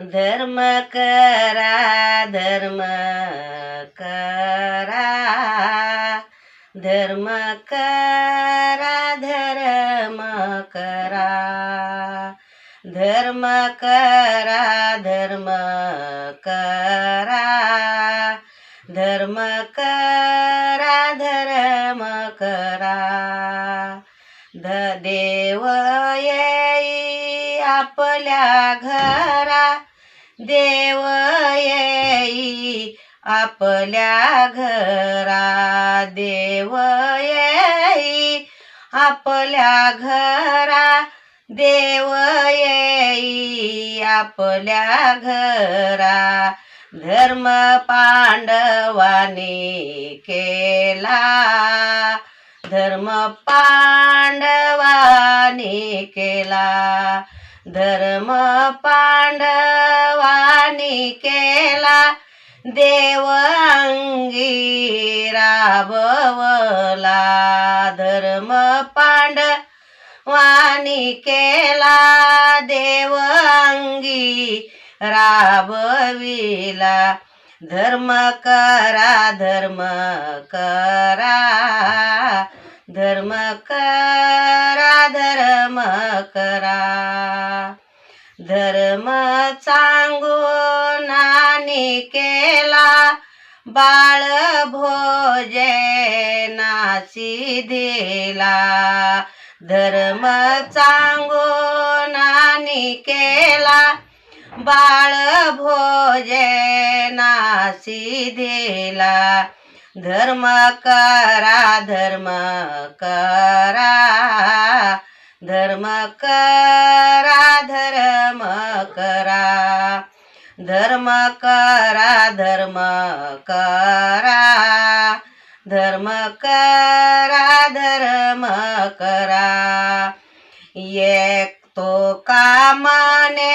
धर्म करा धर्म करा. धर्म करा धर्म करा. धर्म करा धर्म करा. धर्म करा धर्म करा. ध देव येई आपल्या घरा. देव येई आपल्या घरा देव येई आपल्या घरा देव येई आपल्या घरा. धर्म पांडवाने केला धर्म पांडवाने केला. धर्म पांडवानी केला देव अंगी राबवला. धर्म पांडवानी केला देव अंगी राबविला. धर्म करा धर्म करा. धर्म करा धर्म करा. धर्म चांगुनाने केला बाळ भोजनाची दिला. धर्म चांगुनाने केला बाळ भोजनाची दिला. धर्म करा धर्म करा धर्म करा. धर्म करा धर्म करा. धर्म करा धर्म करा. एक तो कामाने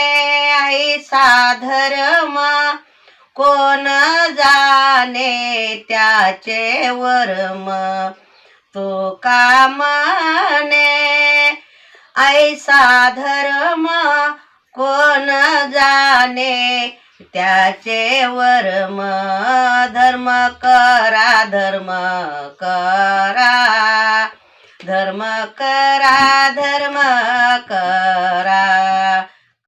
ऐसा धर्म कोण जाणे त्याचे वर्म. तो कामने ऐसा धर्म कोण जाणे? त्याचे वर्म धर्म करा धर्म करा. धर्म करा धर्म करा.